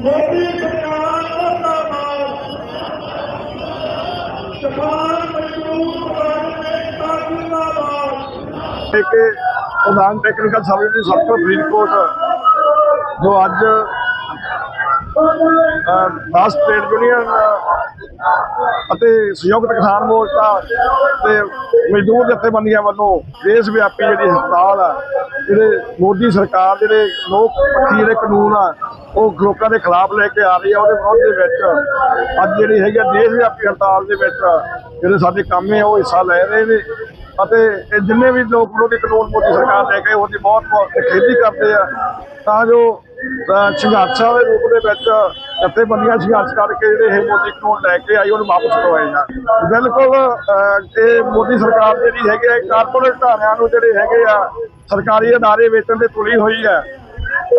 ਮੋਦੀ ਸਰਕਾਰ ਮੁਰਦਾਬਾਦ ਕਿਸਾਨ ਮਜ਼ਦੂਰ ਵਰਗ ਜ਼ਿੰਦਾਬਾਦ ਇੱਕ ਪ੍ਰਧਾਨ ਟੈਕਨੀਕਲ ਸਰਵਿਸ ਦੀ ਸਭ ਤੋਂ ਫਰੀਦਕੋਟ, ਜੋ ਅੱਜ 10 ਟ੍ਰੇਡ ਯੂਨੀਅਨ ਅਤੇ ਸੰਯੁਕਤ ਕਿਸਾਨ ਮੋਰਚਾ ਤੇ ਮਜ਼ਦੂਰ ਜਥੇਬੰਦੀਆਂ ਵੱਲੋਂ ਦੇਸ਼ ਵਿਆਪੀ ਜਿਹੜੀ ਹੜਤਾਲ ਆ, ਜਿਹੜੇ ਮੋਦੀ ਸਰਕਾਰ ਜਿਹੜੇ ਲੋਕ ਪੱਖੀ ਜਿਹੜੇ ਕਾਨੂੰਨ ਆ, ਉਹ ਲੋਕਾਂ ਦੇ ਖਿਲਾਫ ਲੈ ਕੇ ਆ ਰਹੀ ਆ, ਉਹਦੇ ਵਿਰੋਧ ਦੇ ਵਿੱਚ ਅੱਜ ਜਿਹੜੀ ਹੈਗੀ ਆ ਦੇਸ਼ ਵਿਆਪੀ ਹੜਤਾਲ ਦੇ ਵਿੱਚ ਜਿਹੜੇ ਸਾਡੇ ਕੰਮ ਆ ਉਹ ਹਿੱਸਾ ਲੈ ਰਹੇ ਨੇ ਅਤੇ ਇਹ ਜਿੰਨੇ ਵੀ ਲੋਕ ਵਿਰੋਧੀ ਕਾਨੂੰਨ ਮੋਦੀ ਸਰਕਾਰ ਲੈ ਕੇ ਉਹਦੀ ਬਹੁਤ ਬਹੁਤ ਖੇਦੀ ਕਰਦੇ ਆ, ਤਾਂ ਜੋ ਸੰਘਰਸ਼ਾਂ ਦੇ ਰੂਪ ਦੇ ਵਿੱਚ ਜਥੇਬੰਦੀਆਂ ਸੰਘਰਸ਼ ਕਰਕੇ ਜਿਹੜੇ ਇਹ ਮੋਦੀ ਕਾਨੂੰਨ ਲੈ ਕੇ ਆਈ ਉਹਨੂੰ ਵਾਪਸ ਕਰਵਾਏ ਜਾਣ। ਬਿਲਕੁਲ ਇਹ ਮੋਦੀ ਸਰਕਾਰ ਜਿਹੜੀ ਹੈਗੀ ਹੈ ਕਾਰਪੋਰੇਟ ਧਾਰਿਆਂ ਨੂੰ ਜਿਹੜੇ ਹੈਗੇ ਆ ਸਰਕਾਰੀ ਅਦਾਰੇ ਵੇਚਣ ਤੇ ਤੁਲੀ ਹੋਈ ਹੈ।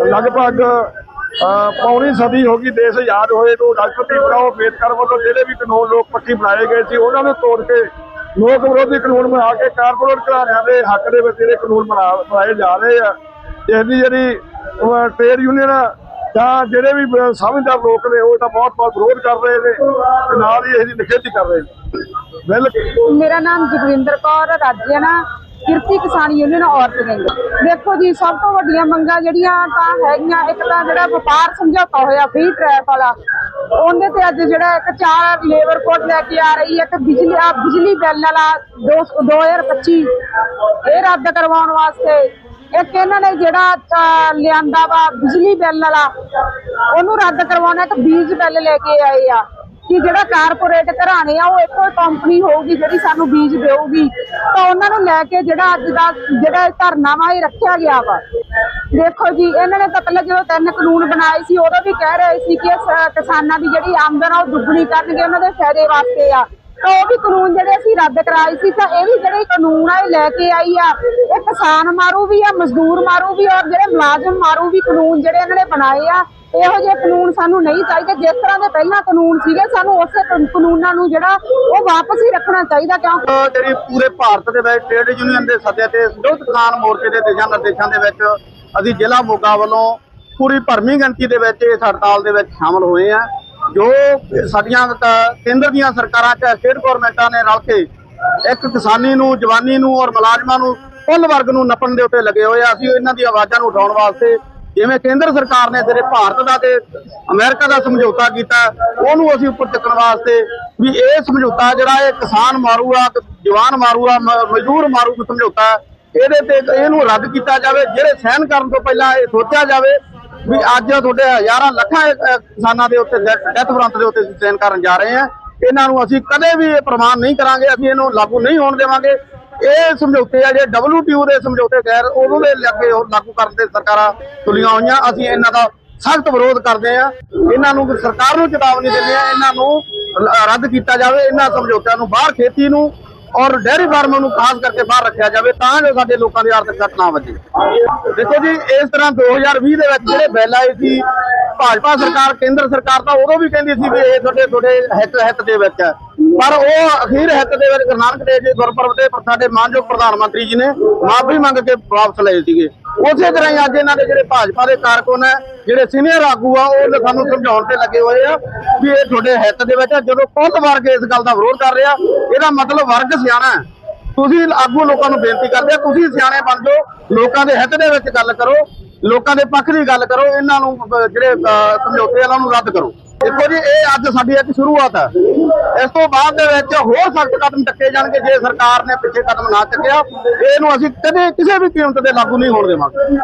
ਲਗਭਗ ਅਹ, ਪੌਣੀ ਸਦੀ ਹੋ ਗਈ ਦੇਸ਼ ਆਜ਼ਾਦ ਹੋਏ ਤੋਂ ਰਾਸ਼ਟਰਪਤੀ ਬਣਾਓ ਅੰਬੇਦਕਰ ਵੱਲੋਂ ਜਿਹੜੇ ਵੀ ਕਾਨੂੰਨ ਲੋਕ ਪੱਖੀ ਬਣਾਏ ਗਏ ਸੀ ਉਹਨਾਂ ਨੂੰ ਤੋੜ ਕੇ ਲੋਕ ਵਿਰੋਧੀ ਕਾਨੂੰਨ ਬਣਾ ਕੇ ਕਾਰਪੋਰੇਟ ਘਰਾਣਿਆਂ ਦੇ ਹੱਕ ਦੇ ਵਿੱਚ ਜਿਹੜੇ ਕਾਨੂੰਨ ਬਣਾ ਬਣਾਏ ਜਾ ਰਹੇ ਆ। ਇਸ ਜਿਹੜੀ ਟ੍ਰੇਡ ਯੂਨੀਅਨ ਜਾਂ ਜਿਹੜੇ ਵੀ ਸਮਝਦਾਰ ਲੋਕ ਨੇ, ਉਹ ਤਾਂ ਬਹੁਤ ਬਹੁਤ ਵਿਰੋਧ ਕਰ ਰਹੇ ਨੇ ਤੇ ਨਾਲ ਹੀ ਇਹਦੀ ਨਿਖੇਧੀ ਕਰ ਰਹੇ ਨੇ। ਬਿਲਕੁਲ। ਮੇਰਾ ਨਾਮ ਜਗਵਿੰਦਰ ਕੌਰ ਰਾਜਿਆਣਾ ਕਿਰਤੀ ਕਿਸਾਨ ਯੂਨੀਅਨ ਔਰਤ ਵਿੰਗ ਦੇਖੋ ਜੀ, ਸਭ ਤੋਂ ਵੱਡੀਆਂ ਮੰਗਾਂ ਜਿਹੜੀਆਂ ਤਾਂ ਹੈਗੀਆਂ, ਇੱਕ ਤਾਂ ਜਿਹੜਾ ਵਪਾਰ ਸਮਝੌਤਾ ਹੋਇਆ ਫ੍ਰੀ ਟ੍ਰੈਪ ਵਾਲਾ, ਉਹਦੇ ਤੇ ਅੱਜ ਜਿਹੜਾ ਇੱਕ ਚਾਰ ਲੇਬਰ ਕੋਡ ਲੈ ਕੇ ਆ ਰਹੀ ਹੈ, ਇੱਕ ਬਿਜਲੀ ਆ ਬਿਜਲੀ ਬਿੱਲ ਵਾਲਾ ਦੋ- 2025 ਇਹ ਰੱਦ ਕਰਵਾਉਣ ਵਾਸਤੇ। ਇੱਕ ਇਹਨਾਂ ਨੇ ਜਿਹੜਾ ਲਿਆਂਦਾ ਵਾ ਬਿਜਲੀ ਬਿੱਲ ਵਾਲਾ, ਉਹਨੂੰ ਰੱਦ ਕਰਵਾਉਣਾ ਇੱਕ ਬੀਜ ਬਿੱਲ ਲੈ ਕੇ ਆਏ ਆ ਕਿ ਜਿਹੜਾ ਕਾਰਪੋਰੇਟ ਘਰਾਣੇ ਆ, ਉਹ ਇੱਕੋ ਕੰਪਨੀ ਹੋਊਗੀ ਜਿਹੜੀ ਸਾਨੂੰ ਬੀਜ ਦੇਊਗੀ। ਤਾਂ ਉਹਨਾਂ ਨੂੰ ਲੈ ਕੇ ਜਿਹੜਾ ਅੱਜ ਦਾ ਜਿਹੜਾ ਧਰਨਾ ਵਾ, ਇਹ ਰੱਖਿਆ ਗਿਆ ਵਾ। ਦੇਖੋ ਜੀ, ਇਹਨਾਂ ਨੇ ਤਾਂ ਪਹਿਲਾਂ ਜਦੋਂ ਤਿੰਨ ਕਾਨੂੰਨ ਬਣਾਏ ਸੀ, ਉਦੋਂ ਵੀ ਕਹਿ ਰਹੇ ਸੀ ਕਿ ਕਿਸਾਨਾਂ ਦੀ ਜਿਹੜੀ ਆਮਦਨ ਆ, ਉਹ ਦੁੱਗਣੀ ਕਰਨਗੇ, ਉਹਨਾਂ ਦੇ ਫਾਇਦੇ ਵਾਸਤੇ ਆ। ਉਹ ਵੀ ਕਾਨੂੰਨ ਜਿਹੜੇ ਅਸੀਂ ਰੱਦ ਕਰਾਏ ਸੀ, ਤਾਂ ਇਹ ਵੀ ਜਿਹੜੇ ਕਾਨੂੰਨ ਆ ਲੈ ਕੇ ਆਈ ਆ। ਇਹ ਕਿਸਾਨ ਮਾਰੂ ਵੀ ਆ, ਮਜ਼ਦੂਰ ਮਾਰੂ ਵੀ ਔਰ ਜਿਹੜੇ ਮੁਲਾਜ਼ਮ ਮਾਰੂ ਵੀ ਕਾਨੂੰਨ ਜਿਹੜੇ ਇਹਨਾਂ ਨੇ ਬਣਾਏ ਆ, ਇਹੋ ਜਿਹੇ ਕਾਨੂੰਨ ਸਾਨੂੰ ਨਹੀਂ ਚਾਹੀਦੇ। ਜਿਸ ਤਰ੍ਹਾਂ ਦੇ ਪਹਿਲਾਂ ਕਾਨੂੰਨ ਸੀਗੇ, ਸਾਨੂੰ ਉਸੇ ਕਾਨੂੰਨਾਂ ਨੂੰ ਜਿਹੜਾ ਉਹ ਵਾਪਸ ਹੀ ਰੱਖਣਾ ਚਾਹੀਦਾ, ਕਿਉਂਕਿ ਜਿਹੜੀ ਪੂਰੇ ਭਾਰਤ ਦੇ ਵਿੱਚ ਟ੍ਰੇਡ ਯੂਨੀਅਨ ਦੇ ਸੱਦੇ ਤੇ ਸੰਯੁਕਤ ਕਿਸਾਨ ਮੋਰਚੇ ਦੇ ਦਿਸ਼ਾ ਨਿਰਦੇਸ਼ਾਂ ਦੇ ਵਿੱਚ ਅਸੀਂ ਜ਼ਿਲ੍ਹਾ ਮੋਗਾ ਵੱਲੋਂ ਪੂਰੀ ਭਰਮੀ ਗਿਣਤੀ ਦੇ ਵਿੱਚ ਇਸ ਹੜਤਾਲ ਦੇ ਵਿੱਚ ਸ਼ਾਮਲ ਹੋਏ ਆ। ਜੋ ਸਾਡੀਆਂ ਕੇਂਦਰ ਦੀਆਂ ਸਰਕਾਰਾਂ ਚ ਸਟੇਟ ਗਵਰਨਮੈਂਟਾਂ ਨੇ ਰਲ ਕੇ ਇੱਕ ਕਿਸਾਨੀ ਨੂੰ, ਜਵਾਨੀ ਨੂੰ ਔਰ ਮੁਲਾਜ਼ਮਾਂ ਨੂੰ ਕੁੱਲ ਵਰਗ ਨੂੰ ਨੱਪਣ ਦੇ ਉੱਤੇ ਲੱਗੇ ਹੋਏ ਆ। ਅਸੀਂ ਇਹਨਾਂ ਦੀ ਆਵਾਜ਼ਾਂ ਨੂੰ ਉਠਾਉਣ ਵਾਸਤੇ ਜਿਵੇਂ ਕੇਂਦਰ ਸਰਕਾਰ ਨੇ ਸਿਰੇ ਭਾਰਤ ਦਾ ਤੇ ਅਮਰੀਕਾ ਦਾ ਸਮਝੌਤਾ ਕੀਤਾ, ਉਹਨੂੰ ਅਸੀਂ ਉੱਪਰ ਚੱਕਣ ਵਾਸਤੇ ਵੀ ਇਹ ਸਮਝੌਤਾ ਜਿਹੜਾ ਇਹ ਕਿਸਾਨ ਮਾਰੂ ਆ ਜਵਾਨ ਮਾਰੂ ਆ ਮਜ਼ਦੂਰ ਮਾਰੂ ਸਮਝੌਤਾ, ਇਹਦੇ ਤੇ ਇਹਨੂੰ ਰੱਦ ਕੀਤਾ ਜਾਵੇ। ਜਿਹੜੇ ਸਹਿਨ ਕਰਨ ਤੋਂ ਪਹਿਲਾਂ ਇਹ ਸੋਚਿਆ ਜਾਵੇ ਵੀ ਅੱਜ ਤੁਹਾਡੇ ਹਜ਼ਾਰਾਂ ਲੱਖਾਂ ਕਿਸਾਨਾਂ ਦੇ ਉੱਤੇ ਡੈਥ ਫਰੰਟ ਦੇ ਉੱਤੇ ਸਹਿਨ ਕਰਨ ਜਾ ਰਹੇ ਆ, ਇਹਨਾਂ ਨੂੰ ਅਸੀਂ ਕਦੇ ਵੀ ਇਹ ਪ੍ਰਮਾਣ ਨਹੀਂ ਕਰਾਂਗੇ, ਅਸੀਂ ਇਹਨੂੰ ਲਾਗੂ ਨਹੀਂ ਹੋਣ ਦੇਵਾਂਗੇ। ਇਹ ਸਮਝੌਤੇ ਆ, ਜਿਹੜੇ WTO ਦੇ ਸਮਝੌਤੇ ਗੈਰ ਉਹਨੂੰ ਦੇ ਲੱਗੇ ਲਾਗੂ ਕਰਨ ਤੇ ਸਰਕਾਰਾਂ ਤੁਲੀਆਂ ਹੋਈਆਂ, ਅਸੀਂ ਇਹਨਾਂ ਦਾ ਸਖਤ ਵਿਰੋਧ ਕਰਦੇ ਆ। ਇਹਨਾਂ ਨੂੰ ਸਰਕਾਰ ਨੂੰ ਚੇਤਾਵਨੀ ਦਿੰਦੇ ਆ, ਇਹਨਾਂ ਨੂੰ ਰੱਦ ਕੀਤਾ ਜਾਵੇ, ਇਹਨਾਂ ਸਮਝੌਤਿਆਂ ਨੂੰ ਬਾਹਰ ਖੇਤੀ ਨੂੰ ਔਰ ਡੇਅਰੀ ਫਾਰਮਾਂ ਨੂੰ ਖਾਸ ਕਰਕੇ ਬਾਹਰ ਰੱਖਿਆ ਜਾਵੇ ਤਾਂ ਜੋ ਸਾਡੇ ਲੋਕਾਂ ਦੀ ਆਰਥਿਕਤਾ ਨਾ ਵਧੇ। ਦੇਖੋ ਜੀ, ਇਸ ਤਰ੍ਹਾਂ 2020 ਦੇ ਵਿੱਚ ਜਿਹੜੇ ਬਿੱਲ ਆਏ ਸੀ, ਭਾਜਪਾ ਸਰਕਾਰ, ਕੇਂਦਰ ਸਰਕਾਰ ਤਾਂ ਉਦੋਂ ਵੀ ਕਹਿੰਦੀ ਸੀ ਵੀ ਇਹ ਤੁਹਾਡੇ ਤੁਹਾਡੇ ਹਿੱਤ ਹਿੱਤ ਦੇ ਵਿੱਚ ਹੈ। ਪਰ ਉਹ ਅਖੀਰ ਹਿੱਤ ਦੇ ਵਿੱਚ ਗੁਰੂ ਨਾਨਕ ਦੇਵ ਜੀ ਗੁਰਪੁਰਬ ਤੇ ਸਾਡੇ ਮਾਨਯੋਗ ਪ੍ਰਧਾਨ ਮੰਤਰੀ ਜੀ ਨੇ ਮਾਫੀ ਮੰਗ ਕੇ ਵਾਪਸ ਲਏ ਸੀਗੇ। ਉਸੇ ਤਰ੍ਹਾਂ ਹੀ ਅੱਜ ਇਹਨਾਂ ਦੇ ਜਿਹੜੇ ਭਾਜਪਾ ਦੇ ਕਾਰਕੁਨ ਹੈ, ਜਿਹੜੇ ਸੀਨੀਅਰ ਆਗੂ ਆ, ਉਹ ਸਾਨੂੰ ਸਮਝਾਉਣ ਤੇ ਲੱਗੇ ਹੋਏ ਆ ਵੀ ਇਹ ਤੁਹਾਡੇ ਹਿੱਤ ਦੇ ਵਿੱਚ ਹੈ। ਜਦੋਂ ਕੁੱਲ ਵਰਗ ਇਸ ਗੱਲ ਦਾ ਵਿਰੋਧ ਕਰ ਰਿਹਾ, ਇਹਦਾ ਮਤਲਬ ਵਰਗ ਸਿਆਣਾ ਹੈ ਤੁਸੀਂ ਆਗੂ ਲੋਕਾਂ ਨੂੰ ਬੇਨਤੀ ਕਰਦੇ ਆ, ਤੁਸੀਂ ਸਿਆਣੇ ਬਣ ਜਾਓ, ਲੋਕਾਂ ਦੇ ਹਿੱਤ ਦੇ ਵਿੱਚ ਗੱਲ ਕਰੋ, ਲੋਕਾਂ ਦੇ ਪੱਖ ਦੀ ਗੱਲ ਕਰੋ, ਇਹਨਾਂ ਨੂੰ ਜਿਹੜੇ ਸਮਝੌਤੇ ਇਹਨਾਂ ਨੂੰ ਰੱਦ ਕਰੋ ਦੇਖੋ ਜੀ, ਇਹ ਅੱਜ ਸਾਡੀ ਇੱਕ ਸ਼ੁਰੂਆਤ ਹੈ। ਇਸ ਤੋਂ ਬਾਅਦ ਦੇ ਵਿੱਚ ਹੋਰ ਸਖਤ ਕਦਮ ਚੱਕੇ ਜਾਣਗੇ, ਜੇ ਸਰਕਾਰ ਨੇ ਪਿੱਛੇ ਕਦਮ ਨਾ ਚੱਕਿਆ, ਇਹਨੂੰ ਅਸੀਂ ਕਦੇ ਕਿਸੇ ਵੀ ਕੀਮਤ ਤੇ ਲਾਗੂ ਨਹੀਂ ਹੋਣ ਦੇਵਾਂਗੇ।